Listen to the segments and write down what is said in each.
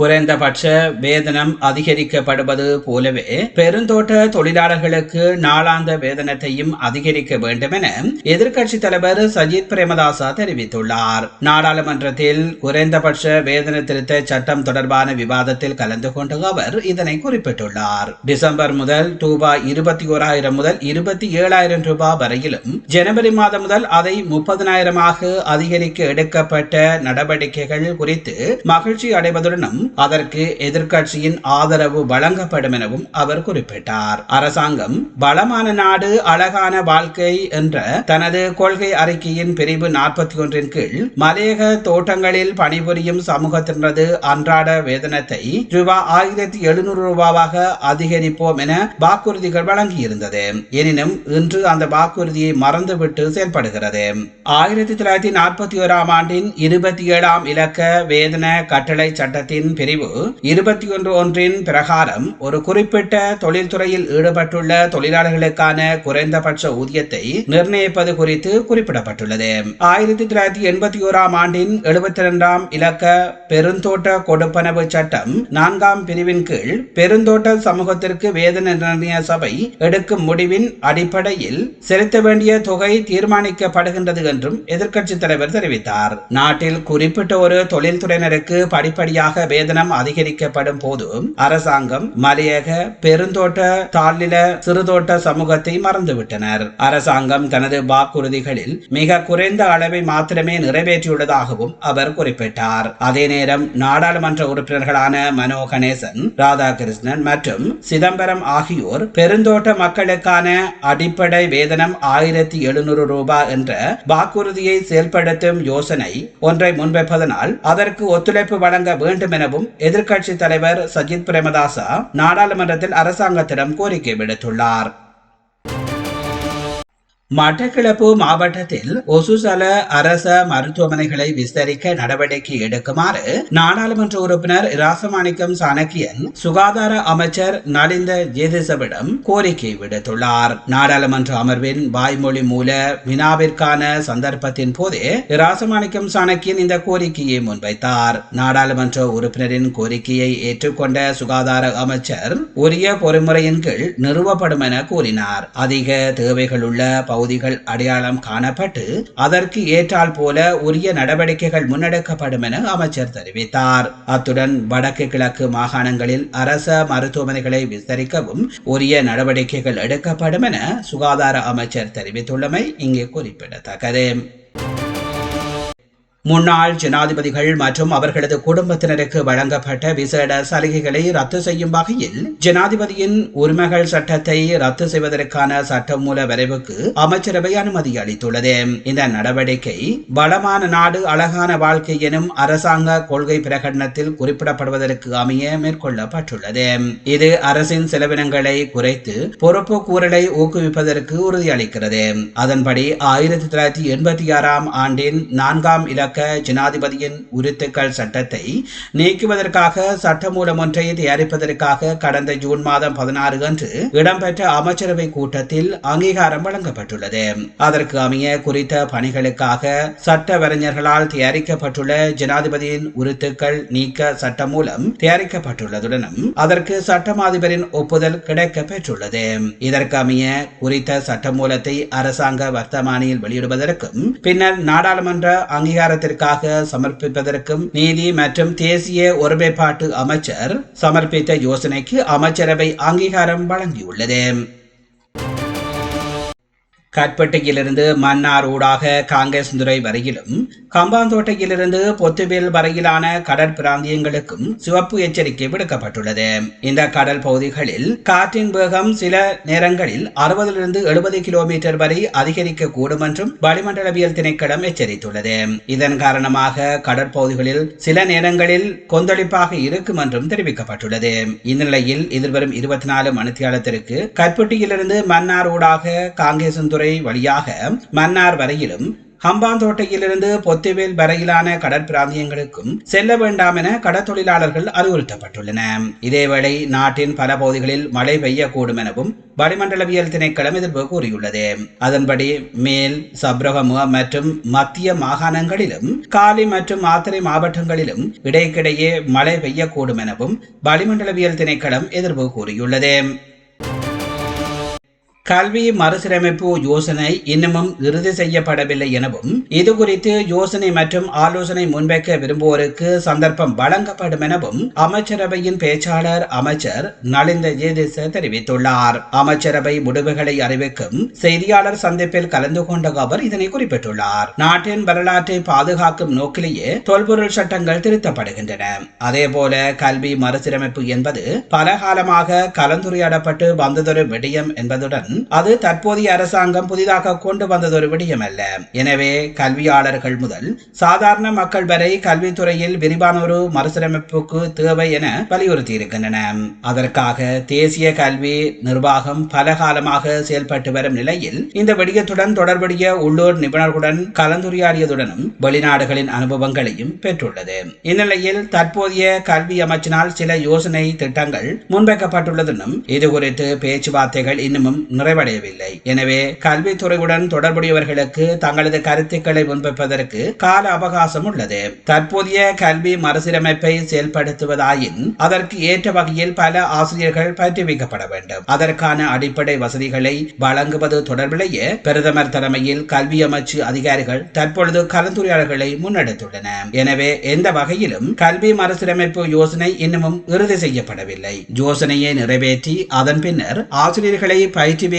குறைந்தபட்ச வேதனம் அதிகரிக்கப்படுவது போலவே பெருந்தோட்ட தொழிலாளர்களுக்கு நாளாந்த வேதனத்தையும் அதிகரிக்க வேண்டும் என எதிர்க்கட்சி தலைவர் சஜித் பிரேமதாசா தெரிவித்துள்ளார். நாடாளுமன்றத்தில் குறைந்தபட்ச வேதன திருத்த சட்டம் தொடர்பான விவாதத்தில் கலந்து கொண்டு அவர் இதனை குறிப்பிட்டுள்ளார். டிசம்பர் முதல் ரூபாய் இருபத்தி ஓராயிரம் முதல் இருபத்தி ஏழாயிரம் ரூபாய் வரையிலும் ஜனவரி மாதம் முதல் அதை முப்பதனாயிரமாக அதிகரிக்க எடுக்கப்பட்ட நடவடிக்கைகள் குறித்து மகிழ்ச்சி அடைவதுடனும் அதற்கு எதிர்க்கட்சியின் ஆதரவு வழங்கப்படும் எனவும் அவர் குறிப்பிட்டார். அரசாங்கம் பலமான நாடு அழகான வாழ்க்கை என்ற தனது கொள்கை அறிக்கையின் பிரிவு நாற்பத்தி ஒன்றின் கீழ் மலையக தோட்டங்களில் பணிபுரியும் சமூகத்தினரது அன்றாட வேதனத்தை ரூபாய் ஆயிரத்தி எழுநூறு ரூபாவாக அதிகரிப்போம் என வாக்குறுதிகள் வழங்கியிருந்தது. எனினும் இன்று அந்த வாக்குறுதியை மறந்துவிட்டு செயல்படுகிறது. ஆயிரத்தி தொள்ளாயிரத்தி நாற்பத்தி ஓராம் ஆண்டின் இருபத்தி ஏழாம் இலக்க வேதன கட்டளை சட்டத்தின் பிரிவு இருபத்தி ஒன்று ஒன்றின் பிரகாரம் ஒரு குறிப்பிட்ட தொழில்துறையில் ஈடுபட்டுள்ள தொழிலாளர்களுக்கான குறைந்தபட்ச ஊதியத்தை நிர்ணயிப்பது குறித்து குறிப்பிடப்பட்டுள்ளது. ஆயிரத்தி தொள்ளாயிரத்தி எண்பத்தி ஓராம் ஆண்டின் எழுபத்தி இரண்டாம் இலக்க பெருந்தோட்ட கொடுப்பனவு சட்டம் நான்காம் பிரிவின் கீழ் பெருந்தோட்ட சமூகத்திற்கு வேதன நிர்ணய சபை எடுக்கும் முடிவின் அடிப்படையில் செலுத்த வேண்டிய தொகை தீர்மானிக்கப்படுகின்றது என்றும் எதிர்க்கட்சி தலைவர் தெரிவித்தார். நாட்டில் குறிப்பிட்ட ஒரு தொழில்துறையினருக்கு படிப்படியாக வேதனம் அதிகரிக்கப்படும் போது அரசாங்கம் மலையக பெருந்தோட்ட தாழ்நில சிறுதோட்ட சமூகத்தை மறந்துவிட்டனர். அரசாங்கம் தனது வாக்குறுதிகளில் மிக குறைந்த அளவை மாத்திரமே நிறைவேற்றியுள்ளதாகவும் அவர் குறிப்பிட்டார். அதே நேரம் நாடாளுமன்ற உறுப்பினர்களான மனோ கணேசன் ராதாகிருஷ்ணன் மற்றும் சிதம்பரம் ஆகியோர் பெருந்தோட்ட மக்களுக்கான அடிப்படை வேதனம் ஆயிரத்தி எழுநூறு ரூபாய் என்ற வாக்குறுதியை செயல்படுத்தும் யோசனை ஒன்றை முன்வைப்பதனால் அதற்கு ஒத்துழைப்பு வழங்க வேண்டும் என எனவும் எதிர்க்கட்சி தலைவர் சஜித் பிரேமதாசா நாடாளுமன்றத்தில் அரசாங்கத்திடம் கோரிக்கை விடுத்துள்ளார். மட்டக்களப்பு மாவட்டத்தில் ஒசுசல அரச மருத்துவமனைகளை விஸ்தரிக்க நடவடிக்கை எடுக்குமாறு நாடாளுமன்ற உறுப்பினர் ராசமாணிக்கம் சாணக்கியன் சுகாதார அமைச்சர் நலிந்த ஜேதிசவிடம் கோரிக்கை விடுத்துள்ளார். நாடாளுமன்ற அமர்வின் வாய்மொழி மூல வினாவிற்கான சந்தர்ப்பத்தின் போதே ராசமாணிக்கம் சாணக்கியன் இந்த கோரிக்கையை முன்வைத்தார். நாடாளுமன்ற உறுப்பினரின் கோரிக்கையை ஏற்றுக்கொண்ட சுகாதார அமைச்சர் உரிய பொறிமுறையின் கீழ் நிறுவப்படும் என கூறினார். அதிக தேவைகள் உள்ள பகுதிகள் அடையாளம் காணப்பட்டு அதற்கு ஏற்றால் போல உரிய நடவடிக்கைகள் முன்னெடுக்கப்படும் என அமைச்சர் தெரிவித்தார். அத்துடன் வடக்கு கிழக்கு மாகாணங்களில் அரச மருத்துவமனைகளை விஸ்தரிக்கவும் உரிய நடவடிக்கைகள் எடுக்கப்படும் என சுகாதார அமைச்சர் தெரிவித்துள்ளமை இங்கே குறிப்பிடத்தக்கது. முன்னாள் ஜனாதிபதிகள் மற்றும் அவர்களது குடும்பத்தினருக்கு வழங்கப்பட்ட விசேட சலுகைகளை ரத்து செய்யும் வகையில் ஜனாதிபதியின் உரிமைகள் சட்டத்தை ரத்து செய்வதற்கான சட்டமூல வரைவுக்கு அமைச்சரவை அனுமதி அளித்துள்ளது. இந்த நடவடிக்கை வளமான நாடு அழகான வாழ்க்கை எனும் அரசாங்க கொள்கை பிரகடனத்தில் குறிப்பிடப்படுவதற்கு அமைய மேற்கொள்ளப்பட்டுள்ளது. இது அரசின் செலவினங்களை குறைத்து பொறுப்பு கூறலை ஊக்குவிப்பதற்கு உறுதியளிக்கிறது. அதன்படி ஆயிரத்தி தொள்ளாயிரத்தி எண்பத்தி ஆறாம் ஆண்டின் நான்காம் இலக்க ஜனாதிபதியின் உரித்துக்கள் சட்டத்தை நீக்குவதற்காக சட்டமூலம் ஒன்றை தயாரிப்பதற்காக கடந்த ஜூன் மாதம் பதினாறு அன்று இடம்பெற்ற அமைச்சரவை கூட்டத்தில் அங்கீகாரம் வழங்கப்பட்டுள்ளது. அதற்கு அமைய குறித்த பணிகளுக்காக சட்டவரைஞர்களால் தயாரிக்கப்பட்டுள்ள ஜனாதிபதியின் உரித்துக்கள் நீக்க சட்டம் மூலம் தயாரிக்கப்பட்டுள்ளதுடனும் அதற்கு சட்டமாதிபரின் ஒப்புதல் கிடைக்க பெற்றுள்ளது இதற்கு அமைய குறித்த சட்டமூலத்தை அரசாங்க வர்த்தமானியில் வெளியிடுவதற்கும் பின்னர் நாடாளுமன்ற அங்கீகாரத்தை விவாதத்திற்காக சமர்ப்பிப்பதற்கும் நீதி மற்றும் தேசிய ஒருமைப்பாட்டு அமைச்சர் சமர்ப்பித்த யோசனைக்கு அமைச்சரவை அங்கீகாரம் வழங்கியுள்ளது. கற்பட்டியிலிருந்து மன்னார் ஊடாக காங்கிரஸ் துறை வரையிலும் கம்பாந்தோட்டையிலிருந்து பொத்துவேல் வரையிலான கடற்பிராந்தியங்களுக்கும் சிவப்பு எச்சரிக்கை விடுக்கப்பட்டுள்ளது. இந்த கடல் பகுதிகளில் காற்றின் வேகம் சில நேரங்களில் அறுபதிலிருந்து எழுபது கிலோமீட்டர் வரை அதிகரிக்க கூடும் என்றும் வளிமண்டலவியல் திணைக்களம் எச்சரித்துள்ளது. இதன் காரணமாக கடற்பகுதிகளில் சில நேரங்களில் கொந்தளிப்பாக இருக்கும் என்றும் தெரிவிக்கப்பட்டுள்ளது. இந்நிலையில் எதிர்வரும் இருபத்தி நாலு மணித்தியாலத்திற்கு கற்பட்டியிலிருந்து மன்னார் ஊடாக காங்கேசன் துறை வழியாக மன்னார் வரையிலும் ஹம்பாந்தோட்டையிலிருந்து பொத்துவேல் வரையிலான கடற்பிராந்தியங்களுக்கும் செல்ல வேண்டாம் என கடற்தொழிலாளர்கள் அறிவுறுத்தப்பட்டுள்ளன. இதேவேளை நாட்டின் பல பகுதிகளில் மழை பெய்யக்கூடும் எனவும் வளிமண்டலவியல் திணைக்களம் எதிர்ப்பு கூறியுள்ளது. அதன்படி மேல் சப்ரகமு மற்றும் மத்திய மாகாணங்களிலும் காலி மற்றும் மாத்தறை மாவட்டங்களிலும் இடைக்கிடையே மழை பெய்யக்கூடும் எனவும் வளிமண்டலவியல் திணைக்களம் எதிர்ப்பு கூறியுள்ளது. கல்வி மறுசீரமைப்பு யோசனை இன்னமும் இறுதி செய்யப்படவில்லை எனவும் இது குறித்து யோசனை மற்றும் ஆலோசனை முன்வைக்க விரும்புவோருக்கு சந்தர்ப்பம் வழங்கப்படும் எனவும் அமைச்சரவையின் பேச்சாளர் அமைச்சர் நலிந்த ஜேதிச தெரிவித்துள்ளார். அமைச்சரவை முடிவுகளை அறிவிக்கும் செய்தியாளர் சந்திப்பில் கலந்து கொண்ட அவர் இதனை குறிப்பிட்டுள்ளார். நாட்டின் வரலாற்றை பாதுகாக்கும் நோக்கிலேயே தொல்பொருள் சட்டங்கள் திருத்தப்படுகின்றன. அதேபோல கல்வி மறுசீரமைப்பு என்பது பல காலமாக கலந்துரையாடப்பட்டு வந்ததொரு விடயம் என்பதுடன் அது தற்போதைய அரசாங்கம் புதிதாக கொண்டு வந்ததொரு விடயம் அல்ல எனவே கல்வியாளர்கள் முதல் சாதாரண மக்கள் வரை கல்வித்துறையில் விரிவான ஒரு மறுசீரமைப்புக்கு தேவை என வலியுறுத்தி இருக்கின்றன அதற்காக தேசிய கல்வி நிர்வாகம் பல காலமாக செயல்பட்டு வரும் நிலையில் இந்த விடயத்துடன் தொடர்புடைய உள்ளூர் நிபுணர்களுடன் கலந்துரையாடியதுடனும் வெளிநாடுகளின் அனுபவங்களையும் பெற்றுள்ளது. இந்நிலையில் தற்போதைய கல்வி அமைச்சினால் சில யோசனை திட்டங்கள் முன்வைக்கப்பட்டுள்ளதுடன் இது குறித்து பேச்சுவார்த்தைகள் இன்னமும் நிறைவடையவில்லை எனவே கல்வித்துறையுடன் தொடர்புடையவர்களுக்கு தங்களது கருத்துக்களை முன்வைப்பதற்கு கால அவகாசம் உள்ளது. தற்போதைய கல்வி மறுசீரமைப்பை செயல்படுத்துவதாயின் அதற்கு ஏற்ற வகையில் பல ஆசிரியர்கள் பயிற்றுவிக்கப்பட வேண்டும். அதற்கான அடிப்படை வசதிகளை வழங்குவது தொடர்பிலேயே பிரதமர் தலைமையில் கல்வி அமைச்சு அதிகாரிகள் தற்பொழுது கலந்துரையாடல்களை முன்னெடுத்துள்ளன எனவே எந்த வகையிலும் கல்வி மறுசீரமைப்பு யோசனை இன்னமும் இறுதி செய்யப்படவில்லை. யோசனையை நிறைவேற்றி அதன் பின்னர் ஆசிரியர்களை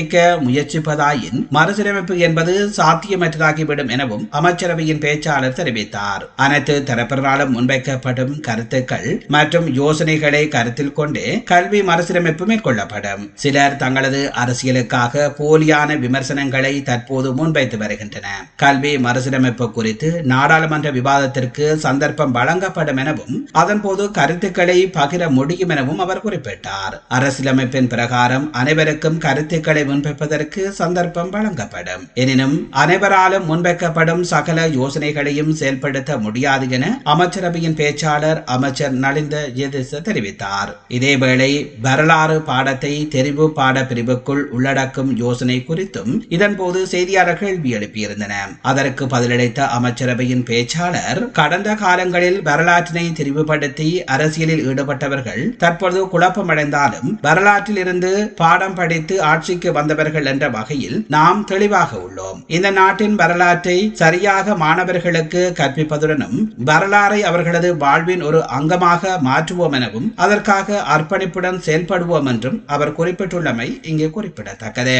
பயிற்றுவிக்க முயற்சிப்பதாயின் மறுசீரமைப்பு என்பது சாத்தியமற்றதாகிவிடும் எனவும் அமைச்சரவையின் பேச்சாளர் தெரிவித்தார். அனைத்து தரப்பினராலும் முன்வைக்கப்படும் கருத்துக்கள் மற்றும் யோசனைகளை கருத்தில் கொண்டு கல்வி மறுசீரமைப்பு மேற்கொள்ளப்படும். சிலர் தங்களது அரசியலுக்காக போலியான விமர்சனங்களை தற்போது முன்வைத்து வருகின்றன கல்வி மறுசீரமைப்பு குறித்து நாடாளுமன்ற விவாதத்திற்கு சந்தர்ப்பம் வழங்கப்படும் எனவும் அதன்போது கருத்துக்களை பகிர முடியும் எனவும் அவர் குறிப்பிட்டார். அரசியலமைப்பின் பிரகாரம் அனைவருக்கும் கருத்துக்களை முன்வைப்பதற்கு சந்தர்ப்பம் வழங்கப்படும். எனினும் அனைவராலும் முன்வைக்கப்படும் சகல யோசனைகளையும் செயல்படுத்த முடியாது என அமைச்சரவையின் பேச்சாளர் அமைச்சர் நலிந்த ஜெதிச தெரிவித்தார். இதேவேளை வரலாறு பாடத்தை தெரிவு பாட பிரிவுக்குள் உள்ளடக்கும் யோசனை குறித்தும் இதன்போது செய்தியாளர்கள் கேள்வி எழுப்பியிருந்தன அதற்கு பதிலளித்த அமைச்சரவையின் பேச்சாளர் கடந்த காலங்களில் வரலாற்றினை தெரிவுபடுத்தி அரசியலில் ஈடுபட்டவர்கள் தற்பொழுது குழப்பமடைந்தாலும் வரலாற்றில் இருந்து பாடம் படித்து ஆட்சிக்கு வந்தவர்கள் என்ற வகையில் நாம் தெளிவாக உள்ளோம். இந்த நாட்டின் வரலாற்றை சரியாக மாணவர்களுக்கு கற்பிப்பதுடனும் வரலாறை அவர்களது வாழ்வின் ஒரு அங்கமாக மாற்றுவோம் எனவும் அதற்காக அர்ப்பணிப்புடன் செயல்படுவோம் என்றும் அவர் குறிப்பிட்டுள்ளமை இங்கே குறிப்பிடத்தக்கது.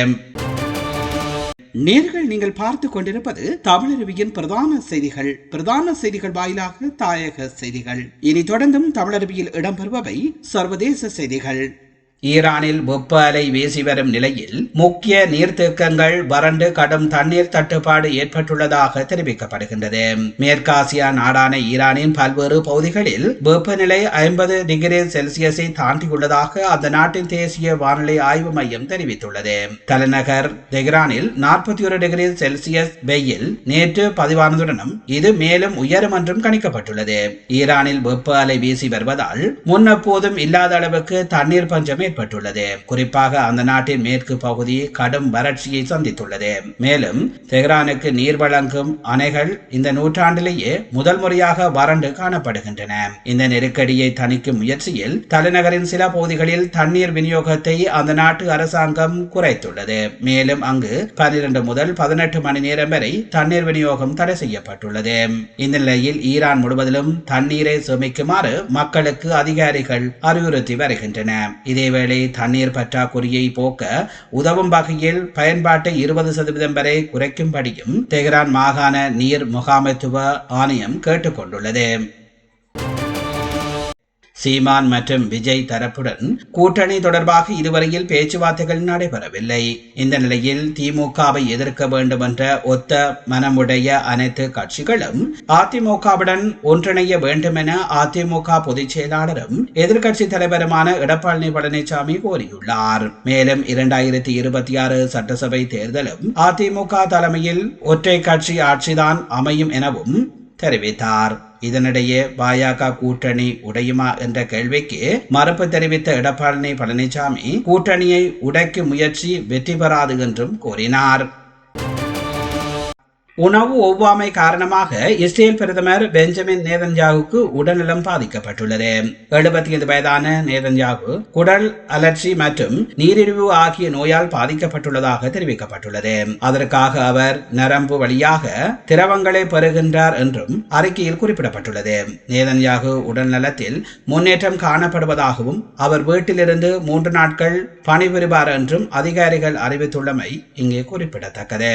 நேர்கள் நீங்கள் பார்த்து கொண்டிருப்பது தமிழருவியின் பிரதான செய்திகள். பிரதான செய்திகள் வாயிலாக தாயக செய்திகள். இனி தொடர்ந்தும் தமிழருவியில் இடம்பெறுபவை சர்வதேச செய்திகள். ஈரானில் வெப்ப அலை வீசி வரும் நிலையில் முக்கிய நீர்த்தேக்கங்கள் வறண்டு கடும் தண்ணீர் தட்டுப்பாடு ஏற்பட்டுள்ளதாக தெரிவிக்கப்படுகின்றது. மேற்காசியா நாடான ஈரானின் பல்வேறு பகுதிகளில் வெப்பநிலை ஐம்பது டிகிரி செல்சியஸை தாண்டியுள்ளதாக அந்த நாட்டின் தேசிய வானிலை ஆய்வு மையம் தெரிவித்துள்ளது. தலைநகர் தெஹ்ரானில் நாற்பத்தி ஒரு டிகிரி செல்சியஸ் வெயில் நேற்று பதிவானதுடனும் இது மேலும் உயரும் என்றும் கணிக்கப்பட்டுள்ளது. ஈரானில் வெப்ப அலை வீசி வருவதால் முன்னெப்போதும் இல்லாத அளவுக்கு தண்ணீர் பஞ்சம் ஏற்பட்டுள்ளது. குறிப்பாக அந்த நாட்டின் மேற்கு பகுதி கடும் வறட்சியை சந்தித்துள்ளது. மேலும் தெஹ்ரானுக்கு நீர் வழங்கும் அணைகள் இந்த நூற்றாண்டிலேயே முதல் முறையாக வறண்டு காணப்படுகின்றன. இந்த நெருக்கடியை தணிக்கும் முயற்சியில் தலைநகரின் சில பகுதிகளில் தண்ணீர் விநியோகத்தை அந்த நாட்டு அரசாங்கம் குறைத்துள்ளது. மேலும் அங்கு பனிரெண்டு முதல் பதினெட்டு மணி நேரம் வரை தண்ணீர் விநியோகம் தடை செய்யப்பட்டுள்ளது. இந்த நிலையில் ஈரான் முழுவதிலும் தண்ணீரை சுமிக்குமாறு மக்களுக்கு அதிகாரிகள் அறிவுறுத்தி வருகின்றன. இதேவேளை தண்ணீர் பற்றாக்குறையை போக்க உதவும் வகையில் பயன்பாட்டை இருபது சதவீதம் வரை குறைக்கும்படியும் தெஹ்ரான் மாகாண நீர் முகாமைத்துவ ஆணையம் கேட்டுக்கொண்டுள்ளது. சீமான் மற்றும் விஜய் தரப்புடன் கூட்டணி தொடர்பாக இதுவரையில் பேச்சுவார்த்தைகள் நடைபெறவில்லை. இந்த நிலையில் திமுகவை எதிர்க்க வேண்டும் என்ற ஒத்த மனமுடைய அனைத்து கட்சிகளும் அதிமுகவுடன் ஒன்றிணைய வேண்டும் என அதிமுக பொதுச் செயலாளரும் எதிர்க்கட்சி தலைவருமான எடப்பாடி பழனிசாமி கோரியுள்ளார். மேலும் இரண்டாயிரத்தி இருபத்தி ஆறு சட்டசபை தேர்தலும் அதிமுக தலைமையில் ஒற்றை கட்சி ஆட்சிதான் அமையும் எனவும் தெரிவித்தார். இதனிடையே பாஜக கூட்டணி உடையுமா என்ற கேள்விக்கு மறுப்பு தெரிவித்த எடப்பாடி பழனிசாமி கூட்டணியை உடைக்கும் முயற்சி வெற்றி பெறாது என்றும் கூறினார். உணவு ஒவ்வாமை காரணமாக இஸ்ரேல் பிரதமர் பெஞ்சமின் நேதன்யாவுக்கு உடல்நலம் பாதிக்கப்பட்டுள்ளது. எழுபத்தி ஐந்து வயதான நேதன்யாகு குடல் அலர்ச்சி மற்றும் நீரிழிவு ஆகிய நோயால் பாதிக்கப்பட்டுள்ளதாக தெரிவிக்கப்பட்டுள்ளது. அதற்காக அவர் நரம்பு வழியாக திரவங்களை பெறுகின்றார் என்றும் அறிக்கையில் குறிப்பிடப்பட்டுள்ளது. நேதன்யாகு உடல் நலத்தில் முன்னேற்றம் காணப்படுவதாகவும் அவர் வீட்டிலிருந்து மூன்று நாட்கள் பணிபுரிவார் என்றும் அதிகாரிகள் அறிவித்துள்ளமை இங்கே குறிப்பிடத்தக்கது.